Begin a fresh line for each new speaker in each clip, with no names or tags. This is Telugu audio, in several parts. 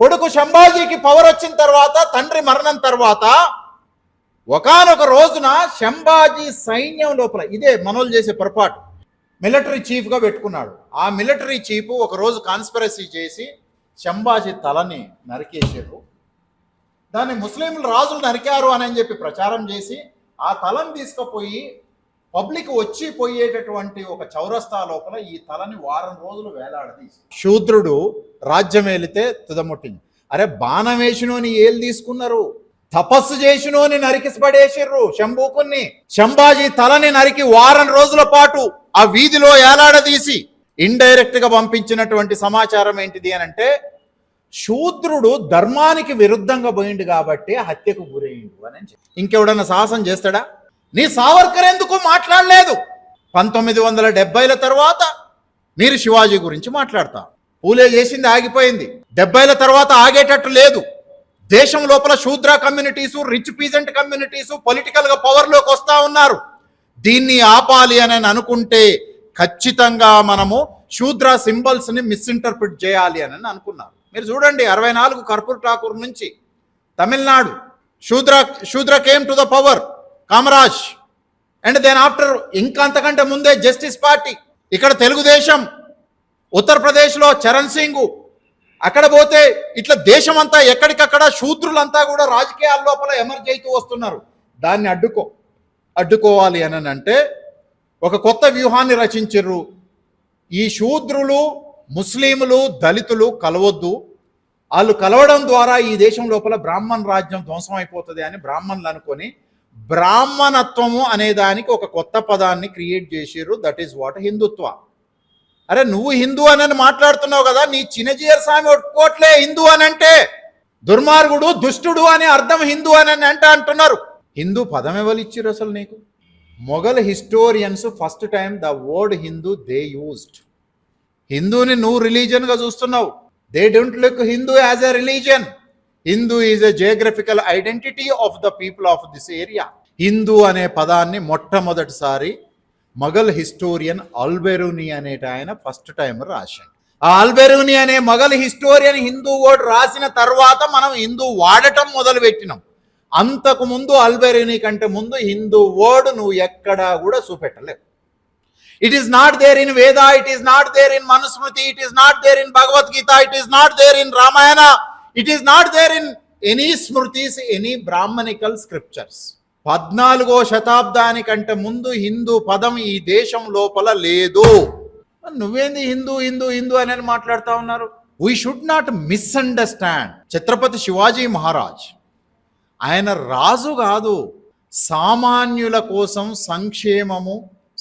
కొడుకు శంభాజీకి పవర్ వచ్చిన తర్వాత తండ్రి మరణం తర్వాత ఒకానొక రోజున శంభాజీ సైన్యం లోపల ఇదే మనోళ్ళు చేసే పొరపాటు మిలిటరీ చీఫ్గా పెట్టుకున్నాడు. ఆ మిలిటరీ చీఫ్ ఒక రోజు కాన్స్పిరసీ చేసి శంభాజీ తలని నరికేసారు దాన్ని ముస్లింలు రాజులు నరికారు అని చెప్పి ప్రచారం చేసి ఆ తలం తీసుకుపోయి పబ్లిక్ వచ్చి పోయేటటువంటి ఒక చౌరస్తా లోపల ఈ తలని వారం రోజులు వేలాడదీసి. శూద్రుడు రాజ్యం ఏలితే తుదముట్టింది అరే బాణం వేసినోని ఏలు తీసుకున్నారు? తపస్సు చేసినోని నరికి పడేసిర్రు శంభూకుని శంభాజీ తలని నరికి వారం రోజుల పాటు ఆ వీధిలో ఏలాడదీసి ఇండైరెక్ట్గా పంపించినటువంటి సమాచారం ఏంటిది అని అంటే శూద్రుడు ధర్మానికి విరుద్ధంగా పోయిండు కాబట్టి హత్యకు గురయ్యిండు అని ఇంకెవడన్నా సాహసం చేస్తాడా? నీ సావర్కర్ ఎందుకు మాట్లాడలేదు? పంతొమ్మిది వందల డెబ్బైల తర్వాత మీరు శివాజీ గురించి మాట్లాడతా. పూలే చేసింది ఆగిపోయింది. డెబ్బైల తర్వాత ఆగేటట్టు లేదు. దేశం లోపల శూద్ర కమ్యూనిటీసు రిచ్ పీజెంట్ కమ్యూనిటీసు పొలిటికల్గా పవర్లోకి వస్తూ ఉన్నారు. దీన్ని ఆపాలి అని అనుకుంటే ఖచ్చితంగా మనము శూద్ర సింబల్స్ని మిస్ఇంటర్ప్రిట్ చేయాలి అని అనుకున్నారు. మీరు చూడండి అరవై నాలుగు కర్పూర్ ఠాకూర్ నుంచి Tamil Nadu Shudra Shudra came to the power Kamaraj. And then after ఇంకా అంతకంటే ముందే జస్టిస్ పార్టీ ఇక్కడ తెలుగుదేశం ఉత్తరప్రదేశ్లో చరణ్ సింగ్ అక్కడ పోతే ఇట్లా దేశం అంతా ఎక్కడికక్కడ శూద్రులంతా కూడా రాజకీయాల లోపల ఎమర్జ్ అవుతూ వస్తున్నారు. దాన్ని అడ్డుకో అడ్డుకోవాలి అని అంటే ఒక కొత్త వ్యూహాన్ని రచించిర్రు. ఈ శూద్రులు ముస్లింలు దళితులు కలవద్దు. వాళ్ళు కలవడం ద్వారా ఈ దేశం లోపల బ్రాహ్మణ రాజ్యం ధ్వంసం అయిపోతుంది అని బ్రాహ్మణులు అనుకొని బ్రాహ్మణత్వము అనే దానికి ఒక కొత్త పదాన్ని క్రియేట్ చేసిర్రు. That is what Hindutva. అరే నువ్వు హిందూ అని మాట్లాడుతున్నావు కదా నీ చిన్నజీయర్ స్వామి ఒప్పుకోట్లే హిందూ అని అంటే దుర్మార్గుడు దుష్టుడు అని అర్థం హిందూ అని అంటే అంటున్నారు. హిందూ పదం ఎవరు ఇచ్చారు అసలు నీకు? Mughal historians first time the word Hindu they used. హిందూని నువ్వు రిలీజియన్గా చూస్తున్నావు. They don't look Hindu as a religion. Hindu is a geographical identity of the people of this area Hindu అనే పదాన్ని మొట్టమొదటిసారి మొఘల్ హిస్టోరియన్ ఆల్బెరూని అనేట ఆయన ఫస్ట్ టైం రాశాడు. ఆ ఆల్బెరూని అనే మొఘల్ హిస్టోరియన్ హిందూ వర్డ్ రాసిన తర్వాత మనం హిందూ వాడటం మొదలు పెట్టినాం అంతకు ముందు అల్బెరూని కంటే ముందు హిందూ వర్డ్ నువ్వు ఎక్కడా కూడా చూపెట్టలేవు. It is not there in Veda it is not there in Manusmriti it is not there in Bhagavad Gita it is not there in Ramayana it is not there in any smritis any brahminical scriptures పద్నాలుగో శతాబ్దానికంటే ముందు హిందూ పదం ఈ దేశం లోపల లేదు. నువ్వేంది హిందూ హిందూ హిందూ అనేది మాట్లాడుతా ఉన్నారు? We should not misunderstand Chhatrapati Shivaji Maharaj ఆయన రాజు కాదు సామాన్యుల కోసం సంక్షేమము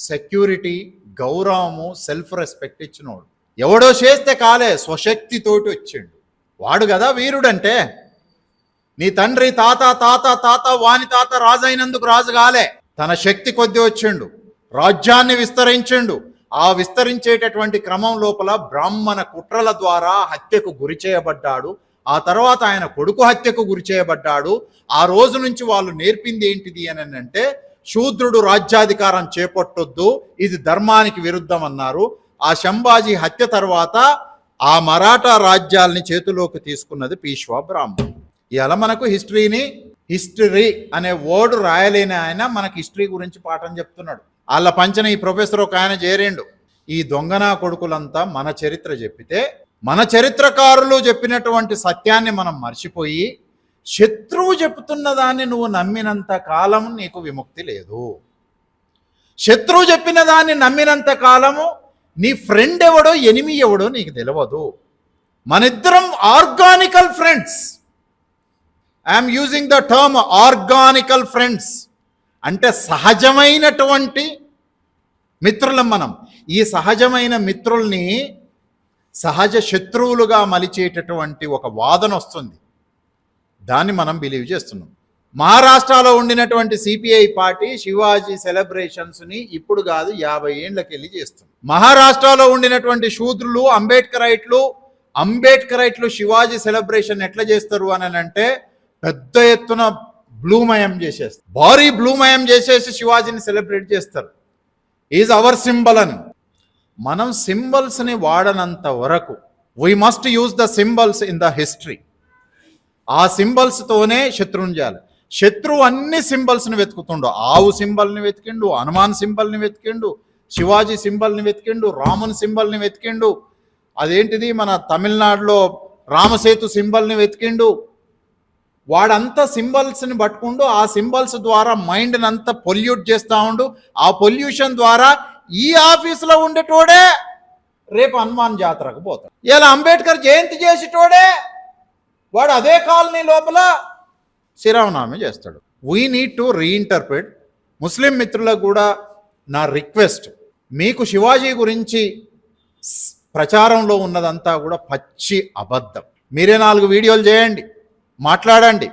సెక్యూరిటీ గౌరవము సెల్ఫ్ రెస్పెక్ట్ ఇచ్చినోడు. ఎవడో చేస్తే కాలే స్వశక్తితోటి వచ్చిండు. వాడు కదా వీరుడంటే. నీ తండ్రి తాత తాత తాత వాని తాత రాజు అయినందుకు రాజు కాలే. తన శక్తి కొద్ది వచ్చిండు. రాజ్యాన్ని విస్తరించిండు. ఆ విస్తరించేటటువంటి క్రమం లోపల బ్రాహ్మణ కుట్రల ద్వారా హత్యకు గురి చేయబడ్డాడు. ఆ తర్వాత ఆయన కొడుకు హత్యకు గురి చేయబడ్డాడు. ఆ రోజు నుంచి వాళ్ళు నేర్పింది ఏంటిది అని అంటే శూద్రుడు రాజ్యాధికారం చేపట్టొద్దు ఇది ధర్మానికి విరుద్ధం అన్నారు. ఆ శంభాజీ హత్య తర్వాత ఆ మరాఠా రాజ్యాల్ని చేతిలోకి తీసుకున్నది పీష్వా బ్రాహ్మణ్ ఇలా మనకు హిస్టరీని హిస్టరీ అనే వర్డ్ రాయలేని ఆయన మనకి హిస్టరీ గురించి పాఠం చెప్తున్నాడు. వాళ్ళ పంచన ఈ ప్రొఫెసర్ ఒక ఆయన చేరిండు. ఈ దొంగనా కొడుకులంతా మన చరిత్ర చెప్పితే మన చరిత్రకారులు చెప్పినటువంటి సత్యాన్ని మనం మర్చిపోయి శత్రువు చెప్తున్న దాన్ని నువ్వు నమ్మినంత కాలం నీకు విముక్తి లేదు. శత్రువు చెప్పిన దాన్ని నమ్మినంత కాలము నీ ఫ్రెండ్ ఎవడో ఎనిమి ఎవడో నీకు తెలియదు మనిద్దరం organical friends. I'm using the term organical friends. అంటే సహజమైనటువంటి మిత్రులం మనం. ఈ సహజమైన మిత్రుల్ని సహజ శత్రువులుగా మలిచేటటువంటి ఒక వాదన వస్తుంది. దాన్ని మనం బిలీవ్ చేస్తున్నాం. మహారాష్ట్రలో ఉండినటువంటి సిపిఐ పార్టీ శివాజీ సెలబ్రేషన్స్ని ఇప్పుడు కాదు యాభై ఏండ్లకి వెళ్ళి చేస్తుంది. మహారాష్ట్రలో ఉండినటువంటి శూద్రులు అంబేద్కరైట్లు అంబేద్కరైట్లు శివాజీ సెలబ్రేషన్ ఎట్లా చేస్తారు అని అంటే పెద్ద ఎత్తున బ్లూమయం చేసేస్తారు. భారీ బ్లూమయం చేసేసి శివాజీని సెలబ్రేట్ చేస్తారు. ఈజ్ అవర్ సింబల్ అని. మనం సింబల్స్ని వాడనంత వరకు we must use the symbols in the history ఆ సింబల్స్తోనే శత్రువుని చేయాలి. శత్రువు అన్ని సింబల్స్ని వెతుకుతుండు. ఆవు సింబల్ని వెతికిండు హనుమాన్ సింబల్ని వెతికిండు శివాజీ సింబల్ని వెతికిండు రాముని సింబల్ని వెతికిండు అదేంటిది మన తమిళనాడులో రామసేతు సింబల్ని వెతికిండు. వాడంతా సింబల్స్ని పట్టుకుంటూ ఆ సింబల్స్ ద్వారా మైండ్ని అంతా పొల్యూట్ చేస్తూ ఉండు. ఆ పొల్యూషన్ ద్వారా ఈ ఆఫీసులో ఉండేటోడే రేపు హనుమాన్ జాతరకు పోతాడు. ఇలా అంబేద్కర్ జయంతి చేసేటోడే వాడు అదే కాలనీ లోపల శ్రీరామనామం చేస్తాడు. We need to reinterpret Muslim మిత్రులకు కూడా నా రిక్వెస్ట్ మీకు శివాజీ గురించి ప్రచారంలో ఉన్నదంతా కూడా పచ్చి అబద్ధం. మీరే నాలుగు వీడియోలు చేయండి మాట్లాడండి.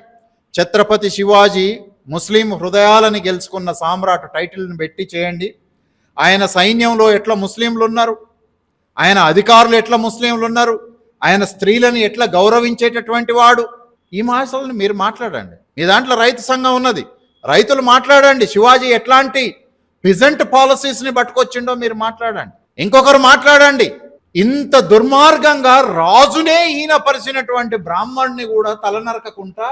ఛత్రపతి శివాజీ ముస్లిం హృదయాలని గెలుచుకున్న సామ్రాట్ టైటిల్ని పెట్టి చేయండి. ఆయన సైన్యంలో ఎట్లా ముస్లింలు ఉన్నారు? ఆయన అధికారులు ఎట్లా ముస్లింలు ఉన్నారు? ఆయన స్త్రీలను ఎట్లా గౌరవించేటటువంటి వాడు? ఈ మాటలను మీరు మాట్లాడండి. మీ దాంట్లో రైతు సంఘం ఉన్నది. రైతులు మాట్లాడండి శివాజీ ఎట్లాంటి పిజెంట్ పాలసీస్ని పట్టుకొచ్చిండో మీరు మాట్లాడండి. ఇంకొకరు మాట్లాడండి. ఇంత దుర్మార్గంగా రాజునే ఈయనపరిచినటువంటి బ్రాహ్మణ్ణి కూడా తలనరకకుండా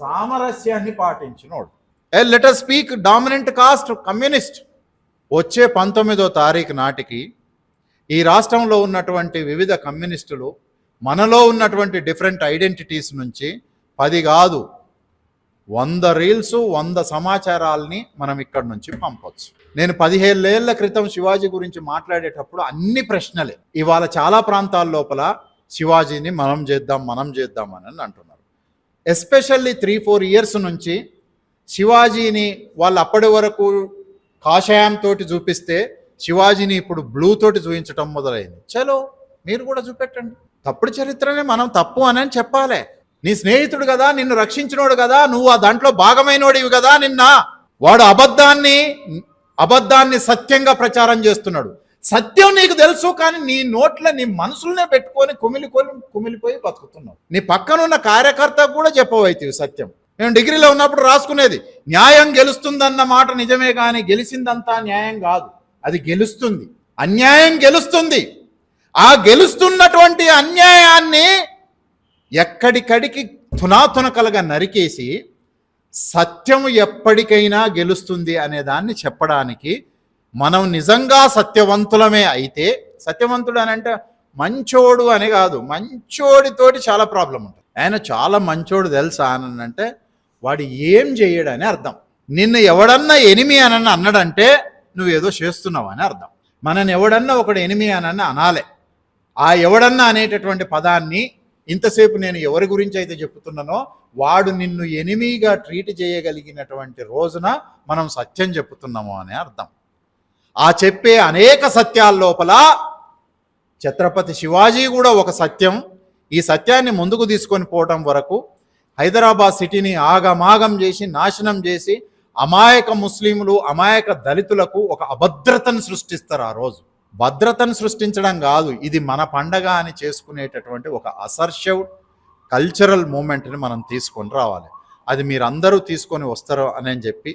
సామరస్యాన్ని పాటించినోడు. A letter speak dominant caste communist వచ్చే పంతొమ్మిదో తారీఖు నాటికి ఈ రాష్ట్రంలో ఉన్నటువంటి వివిధ కమ్యూనిస్టులు మనలో ఉన్నటువంటి డిఫరెంట్ ఐడెంటిటీస్ నుంచి పది కాదు వంద రీల్స్ వంద సమాచారాల్ని మనం ఇక్కడ నుంచి పంపొచ్చు. నేను పదిహేళ్ళేళ్ళ క్రితం శివాజీ గురించి మాట్లాడేటప్పుడు అన్ని ప్రశ్నలే. ఇవాళ చాలా ప్రాంతాల లోపల శివాజీని మనం చేద్దాం మనం చేద్దాం అని అంటున్నారు. ఎస్పెషల్లీ త్రీ ఫోర్ ఇయర్స్ నుంచి శివాజీని వాళ్ళు అప్పటి వరకు కాషాయం తోటి చూపిస్తే శివాజీని ఇప్పుడు బ్లూ తోటి చూపించటం మొదలైంది. చలో మీరు కూడా చూపెట్టండి. తప్పుడు చరిత్రనే మనం తప్పు అని అని చెప్పాలి. నీ స్నేహితుడు కదా నిన్ను రక్షించినోడు కదా నువ్వు ఆ దాంట్లో భాగమైనోడివి కదా నిన్న వాడు అబద్ధాన్ని అబద్ధాన్ని సత్యంగా ప్రచారం చేస్తున్నాడు. సత్యం నీకు తెలుసు కానీ నీ నోట్ల నీ మనసులనే పెట్టుకొని కుమిలికొని కుమిలిపోయి బతుకుతున్నావు. నీ పక్కనున్న కార్యకర్త కూడా చెప్పవైతే సత్యం. నేను డిగ్రీలో ఉన్నప్పుడు రాసుకునేది న్యాయం గెలుస్తుందన్న మాట నిజమే కానీ గెలిచిందంతా న్యాయం కాదు. అది గెలుస్తుంది. అన్యాయం గెలుస్తుంది. ఆ గెలుస్తున్నటువంటి అన్యాయాన్ని ఎక్కడికడికి తునాతునకలుగా నరికేసి సత్యం ఎప్పటికైనా గెలుస్తుంది అనే దాన్ని చెప్పడానికి మనం నిజంగా సత్యవంతులమే అయితే సత్యవంతుడు అని అంటే మంచోడు అని కాదు మంచోడితోటి చాలా ప్రాబ్లం ఉంటుంది. ఆయన చాలా మంచోడు తెలుసా అని అంటే వాడు ఏం చేయడని అర్థం. నిన్ను ఎవడన్నా ఎనిమి అని అన్నాడంటే నువ్వు ఏదో చేస్తున్నావు అని అర్థం. మనని ఎవడన్నా ఒకడు ఎనిమి అని అనాలే. ఆ ఎవడన్నా అనేటటువంటి పదాన్ని ఇంతసేపు నేను ఎవరి గురించి అయితే చెప్తున్నానో వాడు నిన్ను ఎనిమిగా ట్రీట్ చేయగలిగినటువంటి రోజున మనం సత్యం చెప్తున్నాము అనే అర్థం. ఆ చెప్పే అనేక సత్యాల లోపల ఛత్రపతి శివాజీ కూడా ఒక సత్యం. ఈ సత్యాన్ని ముందుకు తీసుకొని పోవటం వరకు హైదరాబాద్ సిటీని ఆగమాగం చేసి నాశనం చేసి అమాయక ముస్లింలు అమాయక దళితులకు ఒక అభద్రతను సృష్టిస్తారు ఆ రోజు. భద్రతను సృష్టించడం కాదు ఇది మన పండగ అని చేసుకునేటటువంటి ఒక అసర్షవ్ కల్చరల్ మూమెంట్ని మనం తీసుకొని రావాలి. అది మీరందరూ తీసుకొని వస్తారు అని చెప్పి